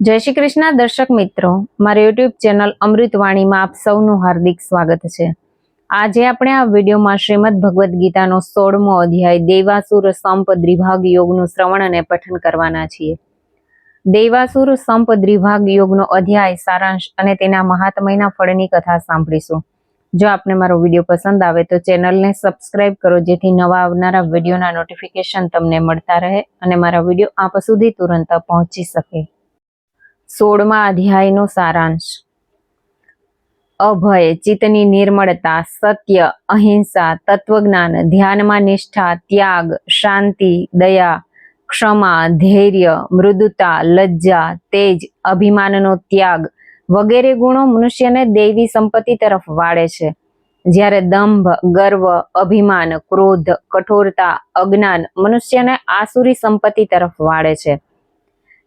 જય શ્રી કૃષ્ણ, દર્શક મિત્રો. મારી યુટ્યુબ ચેનલ અમૃતવાણીમાં આપ સૌનું હાર્દિક સ્વાગત છે. આજે આપણે આ વિડીયોમાં શ્રીમદ ભગવદ્ ગીતાનો સોળમો અધ્યાય, દેવાસુર સંપ દ્વિભાગ યોગનું શ્રવણ અને પઠન કરવાના છીએ. દેવાસુર સંપ દ્વિભાગ યોગનો અધ્યાય, સારાંશ અને તેના મહાત્મયના ફળની કથા સાંભળીશું. જો આપને મારો વીડિયો પસંદ આવે તો ચેનલને સબસ્ક્રાઇબ કરો, જેથી નવા આવનારા વિડીયોના નોટિફિકેશન તમને મળતા રહે અને મારા વીડિયો આપ સુધી તુરંત પહોંચી શકે. સોળમા અધ્યાયનો સારાંશ. અભય, ચિત્તની નિર્મળતા, સત્ય, અહિંસા, તત્વજ્ઞાન, ધ્યાનમાં નિષ્ઠા, ત્યાગ, શાંતિ, દયા, ક્ષમા, ધૈર્ય, મૃદુતા, લજ્જા, તેજ, અભિમાનનો ત્યાગ વગેરે ગુણો મનુષ્યને દૈવી સંપત્તિ તરફ વાળે છે. જ્યારે દંભ, ગર્વ, અભિમાન, ક્રોધ, કઠોરતા, અજ્ઞાન મનુષ્યને આસુરી સંપત્તિ તરફ વાળે છે.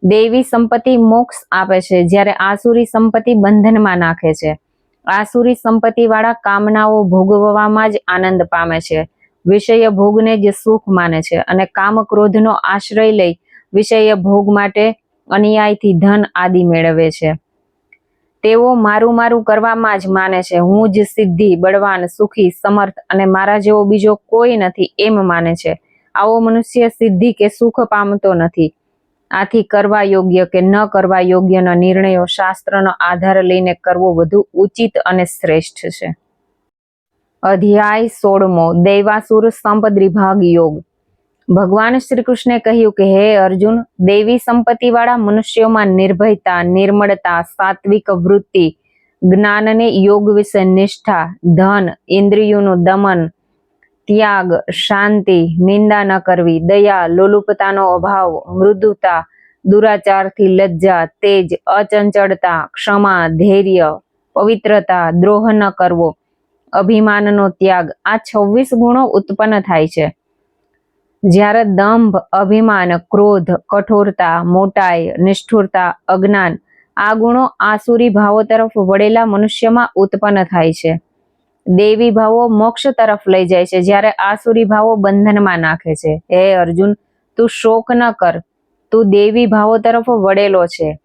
દૈવી સંપત્તિ મોક્ષ આપે છે, જ્યારે આસુરી સંપત્તિ બંધનમાં નાખે છે. આસુરી સંપત્તિ કામનાઓ ભોગવવામાં જ આનંદ પામે છે. વિષય ભોગને જ સુખ માને છે અને કામ ક્રોધનો આશ્રય લઈ વિષય ભોગ માટે અન્યાયથી ધન આદિ મેળવે છે. તેઓ મારું મારું કરવામાં જ માને છે. હું જ સિદ્ધિ, બળવાન, સુખી, સમર્થ અને મારા જેવો બીજો કોઈ નથી એમ માને છે. આવો મનુષ્ય સિદ્ધિ કે સુખ પામતો નથી. આથી કરવા યોગ્ય કે ન કરવા યોગ્યના નિર્ણયો શાસ્ત્રનો આધાર લઈને કરવો વધુ ઉચિત અને શ્રેષ્ઠ છે. અધ્યાય સોળમો, દૈવાસુર સંપદ્રિભાગ યોગ. ભગવાન શ્રી કૃષ્ણે કહ્યું કે, હે અર્જુન, દેવી સંપત્તિ વાળા મનુષ્યોમાં નિર્ભયતા, નિર્મળતા, સાત્વિક વૃત્તિ, જ્ઞાનને યોગ વિશે નિષ્ઠા, ધન, ઇન્દ્રિયોનું દમન ત્યાગ, શાંતિ, નિંદા ન કરવી, દયા, લોલુપતાનો અભાવ, મૃદુતા, દુરાચારથી લજ્જા, તેજ, અચંચળતા, ક્ષમા, ધૈર્ય, પવિત્રતા, દ્રોહ ન કરવો, અભિમાનનો ત્યાગ, આ છવ્વીસ ગુણો ઉત્પન્ન થાય છે. જ્યારે દંભ, અભિમાન, ક્રોધ, કઠોરતા, મોટાઈ, નિષ્ઠુરતા, અજ્ઞાન, આ ગુણો આસુરી ભાવો તરફ વળેલા મનુષ્યમાં ઉત્પન્ન થાય છે. દેવી ભાવો મોક્ષ તરફ લઈ જાય છે. જ્યારે આસુરી ભાવો બંધનમાં નાખે છે. હે અર્જુન, તું શોક ન કર. તું દેવી ભાવો તરફ વળેલો છે.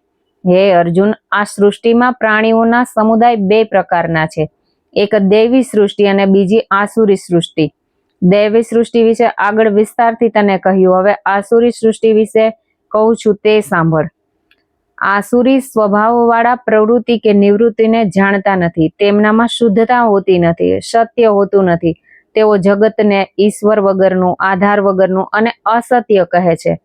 હે અર્જુન, આ સૃષ્ટિમાં પ્રાણીઓના સમુદાય બે પ્રકારના છે. એક દેવી સૃષ્ટિ અને બીજી આસુરી સૃષ્ટિ. દેવી સૃષ્ટિ વિશે આગળ વિસ્તારથી તને કહ્યું. હવે આસુરી સૃષ્ટિ વિશે કહું છું તે સાંભળ. આસુરી સ્વભાવવાળા પ્રવૃત્તિ કે નિવૃત્તિને જાણતા નથી. તેમનામાં શુદ્ધતા હોતી નથી, સત્ય હોતું નથી. તેઓ જગતને ઈશ્વર વગરનું, આધાર વગરનું અને અસત્ય કહે છે.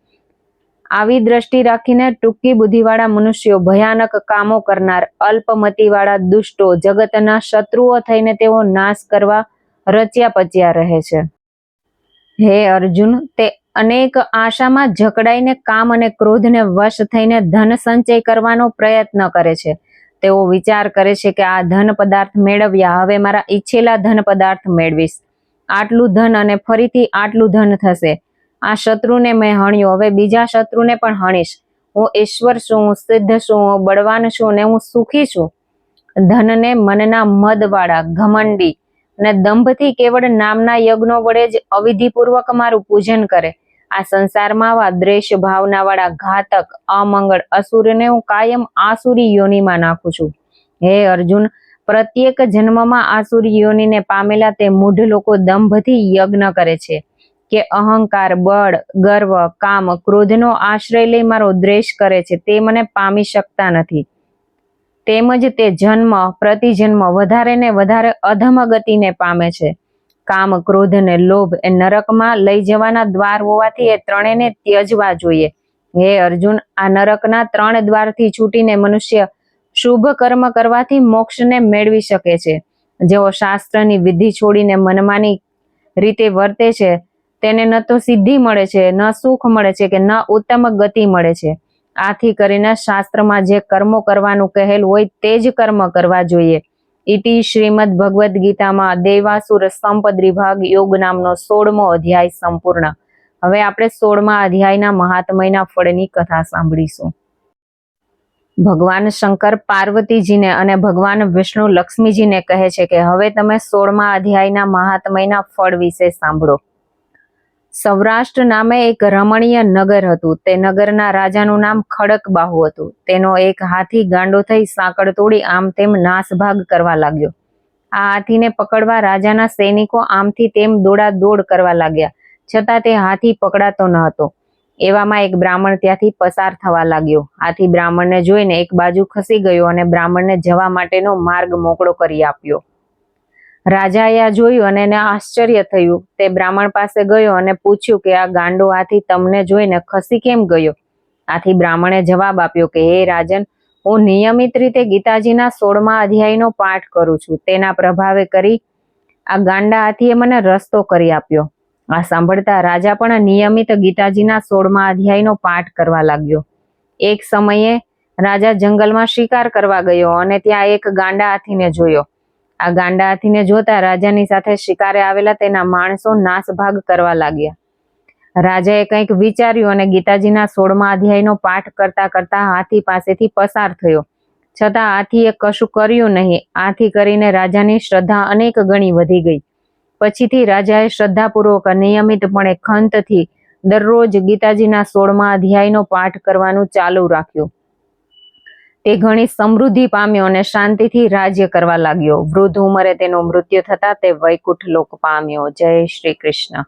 આવી દ્રષ્ટિ રાખીને ટૂંકી બુદ્ધિવાળા મનુષ્યો ભયાનક કામો કરનાર, અલ્પમતીવાળા દુષ્ટો જગતના શત્રુઓ થઈને તેઓ નાશ કરવા રચ્યા પચ્યા રહે છે. હે અર્જુન, તે અનેક આશામાં જકડાઈને કામ અને ક્રોધને વશ થઈને ધન સંચય કરવાનો પ્રયત્ન કરે છે. તેઓ વિચાર કરે છે કે આ ધન પદાર્થ મેળવ્યા, હવે મારા ઈચ્છેલા ધન પદાર્થ મેળવીશ. આટલું ધન અને ફરીથી આટલું ધન થશે. આ શત્રુને મેં હણ્યો, હવે બીજા શત્રુને પણ હણીશ. હું ઈશ્વર છું, હું સિદ્ધ છું, હું બળવાન છું ને હું સુખી છું. ધનને મનના મદવાળા, ઘમંડી અને દંભથી કેવળ નામના યજ્ઞો વડે જ અવિધિપૂર્વક મારું પૂજન કરે. આ સંસારમાં આવા દ્વેષ ભાવના વાળા ઘાતક, અમંગળ અસુરને હું કાયમ આસુરી યોનીમાં નાખું છું. હે અર્જુન, પ્રત્યેક જન્મમાં આસુરી યોનિને પામેલા તે મૂઢ લોકો દંભથી યજ્ઞ કરે છે. કે અહંકાર, બળ, ગર્વ, કામ, ક્રોધનો આશ્રય લઈ મારો દ્વેષ કરે છે તે મને પામી શકતા નથી. તેમજ તે જન્મ, પ્રતિજન્મ વધારે ને વધારે અધમ ગતિને પામે છે. કામ, ક્રોધ ને લોભ એ નરકમાં લઈ જવાના દ્વાર હોવાથી એ ત્રણેયને ત્યજવા જોઈએ. હે અર્જુન, આ નરકના ત્રણ દ્વારથી છૂટીને મનુષ્ય શુભ કર્મ કરવાથી મોક્ષને મેળવી શકે છે. જેઓ શાસ્ત્રની વિધિ છોડીને મનમાની રીતે વર્તે છે, તેને ન તો સિદ્ધિ મળે છે, ન સુખ મળે છે કે ન ઉત્તમ ગતિ મળે છે. આથી કરીને શાસ્ત્રમાં જે કર્મો કરવાનું કહેલ હોય તે જ કર્મ કરવા જોઈએ. ઇતિ શ્રીમદ ભગવદ્ ગીતામાં દેવાસુર સંપદ વિભાગ યોગ નામનો સોળમો અધ્યાય સંપૂર્ણ. હવે આપણે સોળમા અધ્યાયના મહાત્મયના ફળની કથા સાંભળીશું. ભગવાન શંકર પાર્વતીજીને અને ભગવાન વિષ્ણુ લક્ષ્મીજીને કહે છે કે હવે તમે સોળમા અધ્યાયના મહાત્મયના ફળ વિશે સાંભળો. સૌરાષ્ટ્ર નામે એક રમણીય નગર હતું. તે નગરના રાજાનું નામ ખડકબાહુ હતું. તેનો એક હાથી ગાંડો થઈ સાંકળ તોડી આમ તેમ નાસભાગ કરવા લાગ્યો. આ હાથીને પકડવા રાજાના સૈનિકો આમથી તેમ દોડા દોડ કરવા લાગ્યા. છતાં તે હાથી પકડાતો ન હતો. એવામાં એક બ્રાહ્મણ ત્યાંથી પસાર થવા લાગ્યો. હાથી બ્રાહ્મણને જોઈને એક બાજુ ખસી ગયો અને બ્રાહ્મણને જવા માટેનો માર્ગ મોકળો કરી આપ્યો. રાજાએ આ જોયું અને એને આશ્ચર્ય થયું. તે બ્રાહ્મણ પાસે ગયો અને પૂછ્યું કે આ ગાંડો હાથી તમને જોઈને ખસી કેમ ગયો? આથી બ્રાહ્મણે જવાબ આપ્યો કે, હે રાજન, હું નિયમિત રીતે ગીતાજીના સોળમા અધ્યાયનો પાઠ કરું છું. તેના પ્રભાવે કરી આ ગાંડા હાથીએ મને રસ્તો કરી આપ્યો. આ સાંભળતા રાજા પણ નિયમિત ગીતાજીના સોળમા અધ્યાયનો પાઠ કરવા લાગ્યો. એક સમયે રાજા જંગલમાં શિકાર કરવા ગયો અને ત્યાં એક ગાંડા હાથીને જોયો. આ ગાંડા હાથીને જોતા રાજાની સાથે શિકારે આવેલા તેના માણસો નાસભાગ કરવા લાગ્યા. રાજાએ કંઈક વિચાર્યું અને ગીતાજીના સોળમા અધ્યાયનો પાઠ કરતા કરતા હાથી પાસેથી પસાર થયો. છતાં હાથીએ કશું કર્યું નહીં. આથી કરીને રાજાની શ્રદ્ધા અનેક ગણી વધી ગઈ. પછીથી રાજાએ શ્રદ્ધાપૂર્વક નિયમિતપણે ખંતથી દરરોજ ગીતાજીના સોળમા અધ્યાયનો પાઠ કરવાનું ચાલુ રાખ્યું. તે ઘણી સમૃદ્ધિ પામ્યો અને શાંતિથી રાજ્ય કરવા લાગ્યો. વૃદ્ધ ઉંમરે તેનું મૃત્યુ થતા તે વૈકુંઠ લોક પામ્યો. જય શ્રી કૃષ્ણ.